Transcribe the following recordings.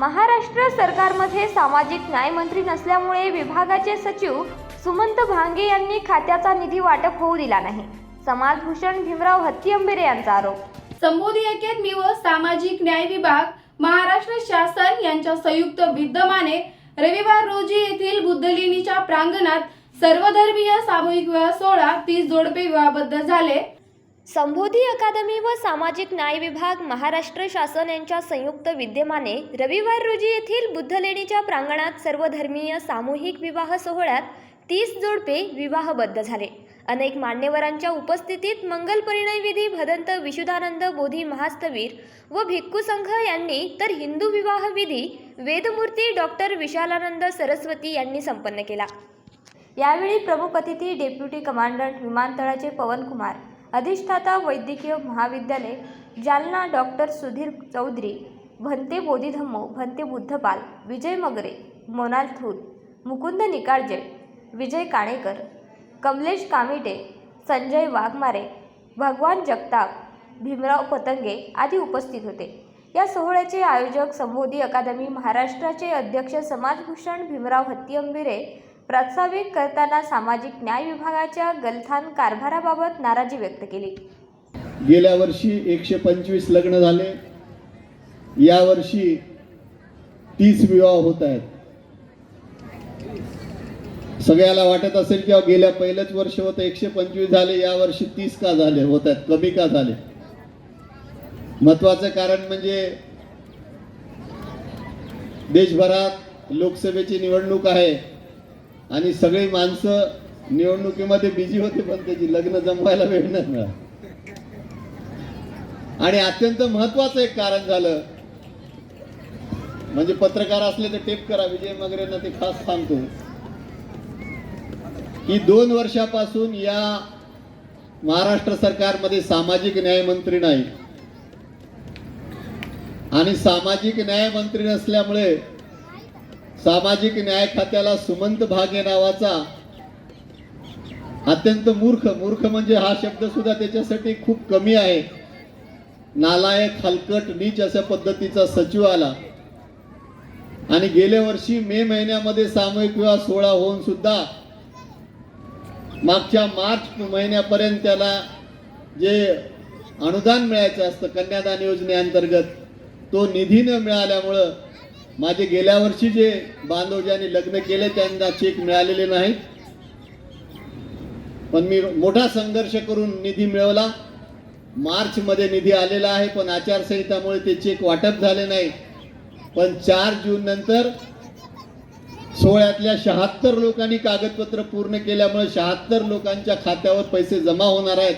महाराष्ट्र सरकारमध्ये सामाजिक न्याय मंत्री नसल्यामुळे विभागाचे सचिव सुमंत भांगे यांनी खात्याचा निधी वाटप होऊ दिला नाही. समाजभूषण भीमराव हत्तीअंबेरे यांचा आरोप. संबोधी अकॅदमी व सामाजिक न्याय विभाग महाराष्ट्र शासन यांच्या संयुक्त विद्यमाने रविवार रोजी येथील बुद्धलेणीच्या प्रांगणात सर्वधर्मीय सामूहिक विवाह सोहळा तीस जोडपे विवाहबद्ध झाले. संबोधी अकादमी व सामाजिक न्याय विभाग महाराष्ट्र शासन यांच्या संयुक्त विद्यमाने रविवार रोजी येथील बुद्धलेणीच्या प्रांगणात सर्वधर्मीय सामूहिक विवाह सोहळ्यात तीस जोडपे विवाहबद्ध झाले. अनेक मान्यवरांच्या उपस्थितीत मंगल परिणय विधी भदंत विशुदानंद बोधी महास्तवीर व भिक्खू संघ यांनी तर हिंदू विवाह विधी वेदमूर्ती डॉक्टर विशालानंद सरस्वती यांनी संपन्न केला. यावेळी प्रमुख अतिथी डेप्युटी कमांडंट विमानतळाचे पवन कुमार अधिष्ठाता वैद्यकीय महाविद्यालय जालना डॉक्टर सुधीर चौधरी भंते बोधिधम्मो भंते बुद्धपाल विजय मगरे मोनाल थूल मुकुंद निकाळजे विजय काणेकर कमलेश कामिटे संजय वाघमारे भगवान जगताप भीमराव पतंगे आदी उपस्थित होते. या सोहळ्याचे आयोजक संबोधी अकादमी महाराष्ट्राचे अध्यक्ष समाजभूषण भीमराव हत्तीअंबिरे प्रास्ताविक करताना सामाजिक न्याय विभागाच्या गलथान कारभाराबाबत नाराजी व्यक्त केली. गेल्या वर्षी एकशे पंचवीस लग्न झाले. या वर्षी तीस विवाह होत आहेत. सगळ्याला वाटत असेल की गेल्या पहिलंच वर्ष होतं एकशे पंचवीस झाले या वर्षी तीस का झाले होत आहेत कमी का झाले? महत्वाचं कारण म्हणजे देशभरात लोकसभेची निवडणूक आहे. आणि सगळी माणसं निवडणुकीमध्ये बिझी होते पण त्याची लग्न जमवायला वेळ नाही आणि अत्यंत महत्वाचं एक कारण झालं. म्हणजे पत्रकार असले तर टेप करा विजय मगरेंना ते खास सांगतो. की दोन वर्षापासून या महाराष्ट्र सरकारमध्ये सामाजिक न्याय मंत्री नाही. आणि सामाजिक न्याय मंत्री नसल्यामुळे सामाजिक न्याय खात्याला सुमंत भागे नावाचा अत्यंत मूर्ख मूर्ख म्हणजे हा शब्द सुद्धा त्याच्यासाठी खूप कमी आहे. नालायक हलकट नीच अशा पद्धतीचा सचिव आला. आणि गेल्या वर्षी मे महिन्यामध्ये सामूहिक विवाह सोहळा होऊन सुद्धा मागच्या मार्च महिन्यापर्यंत त्याला जे अनुदान मिळायचं असतं कन्यादान योजनेअंतर्गत तो निधी न मिळाल्यामुळं माझे गेल्या वर्षी जे बांधव ज्यांनी लग्न केले त्यांना चेक मिळालेले नाहीत. पण मी मोठा संघर्ष करून निधी मिळवला. मार्चमध्ये निधी आलेला आहे पण आचारसंहितामुळे ते चेक वाटप झाले नाही. पण चार जून नंतर सोहळ्यातल्या शहात्तर लोकांनी कागदपत्र पूर्ण केल्यामुळे शहात्तर लोकांच्या खात्यावर पैसे जमा होणार आहेत.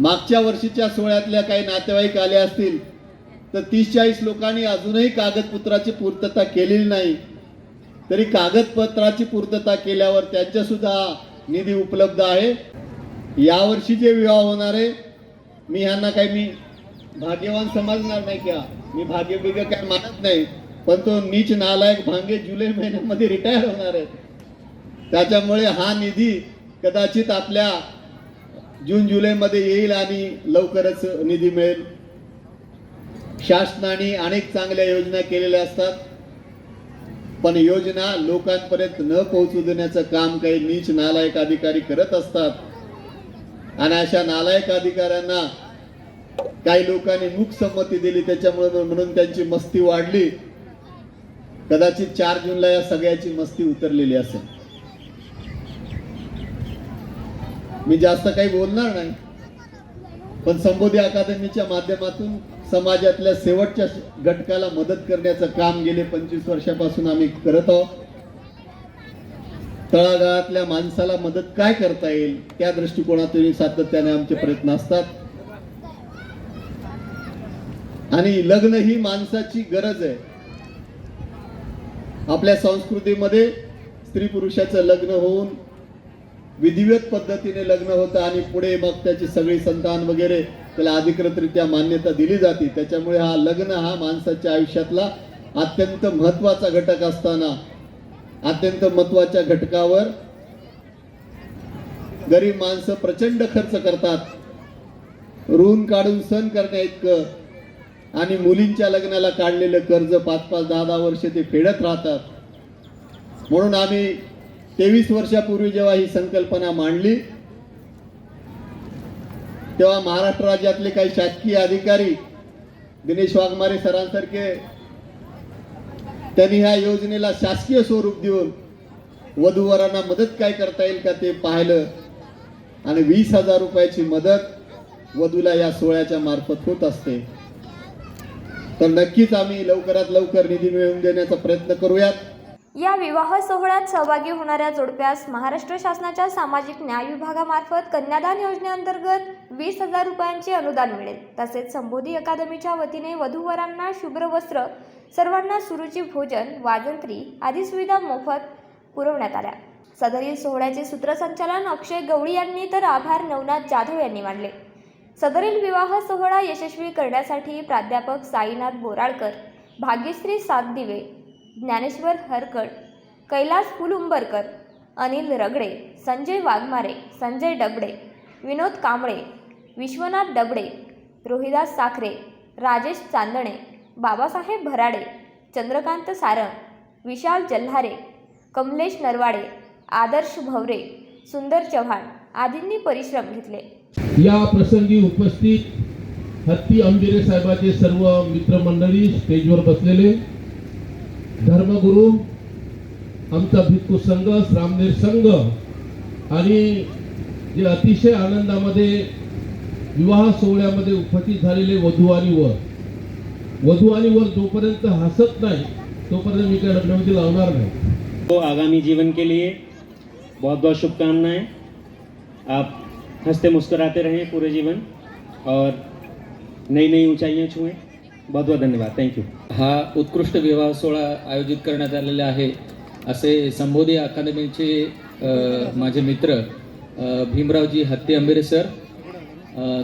मागच्या वर्षीच्या सोहळ्यातल्या काही नातेवाईक आले असतील तर तीस चाळीस लोकांनी अजूनही कागदपत्राची पूर्तता केलेली नाही. तरी कागदपत्राची पूर्तता केल्यावर त्यांच्या सुद्धा निधी उपलब्ध आहे. यावर्षी जे विवाह होणार आहे मी ह्यांना काही मी भाग्यवान समजणार नाही का? मी भाग्य बिग्य काय मानत नाही. पण तो नीच नालायक भांगे जुलै महिन्यामध्ये रिटायर होणार आहे त्याच्यामुळे हा निधी कदाचित आपल्या जून जुलैमध्ये येईल आणि लवकरच निधी मिळेल. शासनाने अनेक चांगल्या योजना केलेल्या असतात. पण योजना लोकांपर्यंत न पोहोचू देण्याचं काम काही नीच नालायक अधिकारी करत असतात. आणि अशा नालायक अधिकाऱ्यांना काही लोकांनी मूक संमती दिली त्याच्यामुळे म्हणून त्यांची मस्ती वाढली. कदाचित चार जूनला या सगळ्याची मस्ती उतरलेली असेल. मी जास्त काही बोलणार नाही. पण संबोधी अकादमीच्या माध्यमातून समाजातल्या शेवटच्या घटकाला मदत करण्याचं काम गेले पंचवीस वर्षापासून आम्ही करत आहोत. तळागाळातल्या माणसाला मदत काय करता येईल त्या दृष्टिकोनातून सातत्याने आमचे प्रयत्न असतात. आणि लग्न ही माणसाची गरज आहे. आपल्या संस्कृतीमध्ये स्त्री पुरुषाचं लग्न होऊन विधिवत पद्धतीने लग्न होतं आणि पुढे मग त्याची सगळी संतान वगैरे त्याला अधिकृतरित्या मान्यता दिली जाते. त्याच्यामुळे हा लग्न हा माणसाच्या आयुष्यातला अत्यंत महत्त्वाचा घटक असताना अत्यंत महत्त्वाच्या घटकावर गरीब माणसं प्रचंड खर्च करतात. ऋण काढून सण करण्या इतकं आणि मुलींच्या लग्नाला काढलेलं कर्ज पाच पाच दहा दहा वर्ष ते फेडत राहतात. म्हणून आम्ही तेवीस वर्षापूर्वी जेव्हा ही संकल्पना मांडली तेव्हा महाराष्ट्र राज्यातले काही शासकीय अधिकारी दिनेश वाघमारे सरांसारखे त्यांनी ह्या योजनेला शासकीय स्वरूप देऊन वधूवरांना मदत काय करता येईल का ते पाहिलं. आणि वीस हजार रुपयाची मदत वधूला या सोहळ्याच्या मार्फत होत असते. तर नक्कीच आम्ही लवकरात लवकर निधी मिळवून देण्याचा प्रयत्न करूयात. या विवाह सोहळ्यात सहभागी होणाऱ्या जोडप्यास महाराष्ट्र शासनाच्या सामाजिक न्याय विभागामार्फत कन्यादान योजनेअंतर्गत वीस हजार रुपयांचे अनुदान मिळेल. तसेच संबोधी अकादमीच्या वतीने वधूवरांना शुभ्र वस्त्र सर्वांना सुरुची भोजन वाजंत्री आदी सुविधा मोफत पुरवण्यात आल्या. सदरील सोहळ्याचे सूत्रसंचालन अक्षय गवळी यांनी तर आभार नवनाथ जाधव यांनी मानले. सदरील विवाह सोहळा यशस्वी करण्यासाठी प्राध्यापक साईनाथ बोराळकर भाग्यश्री सातदिवे ज्ञानेश्वर हरकड कैलास फुलुंबरकर अनिल रगडे संजय वाघमारे संजय डबडे विनोद कांबळे विश्वनाथ डबडे रोहिदास साखरे राजेश चांदणे बाबासाहेब भराडे चंद्रकांत सारंग विशाल जल्हारे कमलेश नरवाडे आदर्श भवरे सुंदर चव्हाण आदींनी परिश्रम घेतले. या प्रसंगी उपस्थित हत्ती अंबिरे साहेबाचे सर्व मित्रमंडळी स्टेजवर बसलेले धर्मगुरू आमचा भिक्खू संघ श्रामनेर संघ आणि जे अतिशय आनंदामध्ये विवाह सोहळ्यामध्ये उपस्थित झालेले वधू आणि वर. वधू आणि वर जोपर्यंत हसत नाही तोपर्यंत मी काय लग्नविधी लावणार नाही. तो आगामी जीवन के लिए बहुत बहुत शुभकामनाएं। आप हंसते मुस्कुराते रहें पूरे जीवन और नई नई ऊंचाइयां छुएं। बहुत बहुत धन्यवाद थँक्यू हा उत्कृष्ट विवाह सोहळा आयोजित करण्यात आलेला आहे असे संबोधी अकादमीचे माझे मित्र भीमरावजी हत्ती आंबेरे सर.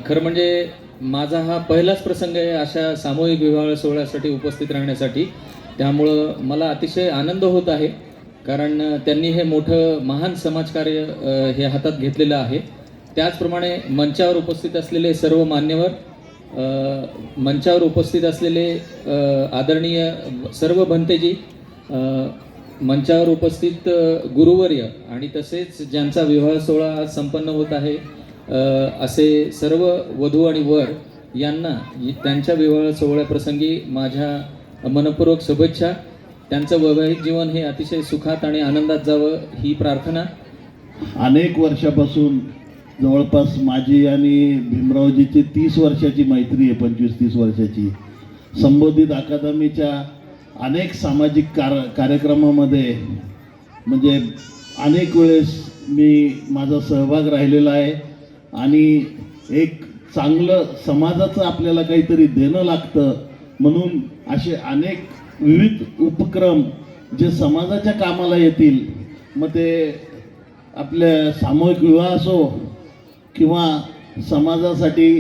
खरं म्हणजे माझा हा पहिलाच प्रसंग आहे अशा सामूहिक विवाह सोहळ्यासाठी उपस्थित राहण्यासाठी. त्यामुळं मला अतिशय आनंद होत आहे कारण त्यांनी हे मोठं महान समाजकार्य हे हातात घेतलेलं आहे. त्याचप्रमाणे मंचावर उपस्थित असलेले सर्व मान्यवर मंचावर उपस्थित असलेले आदरणीय सर्व भंतेजी मंचावर उपस्थित गुरुवर्य आणि तसेच ज्यांचा विवाह सोहळा आज संपन्न होत आहे असे सर्व वधू आणि वर यांना त्यांच्या विवाह सोहळ्याप्रसंगी माझ्या मनपूर्वक शुभेच्छा. त्यांचं वैवाहिक जीवन हे अतिशय सुखात आणि आनंदात जावं ही प्रार्थना. अनेक वर्षापासून जवळपास माझी आणि भीमरावजीची तीस वर्षाची मैत्री आहे पंचवीस तीस वर्षाची. संबोधित अकादमीच्या अनेक सामाजिक कार कार्यक्रमामध्ये म्हणजे अनेक वेळेस मी माझा सहभाग राहिलेला आहे आणि एक चांगलं समाजाचं आपल्याला काहीतरी देणं लागतं म्हणून असे अनेक विविध उपक्रम जे समाजाच्या कामाला येतील मग ते आपल्या सामूहिक विवाह असो किंवा समाजासाठी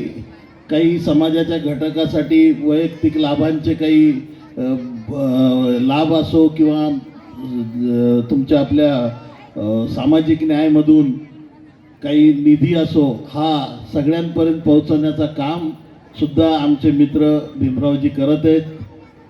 काही समाजाच्या घटकासाठी वैयक्तिक लाभांचे काही लाभ असो किंवा तुमच्या आपल्या सामाजिक न्यायमधून काही निधी असो हा सगळ्यांपर्यंत पोहोचवण्याचा काम सुद्धा आमचे मित्र भीमरावजी करत आहेत.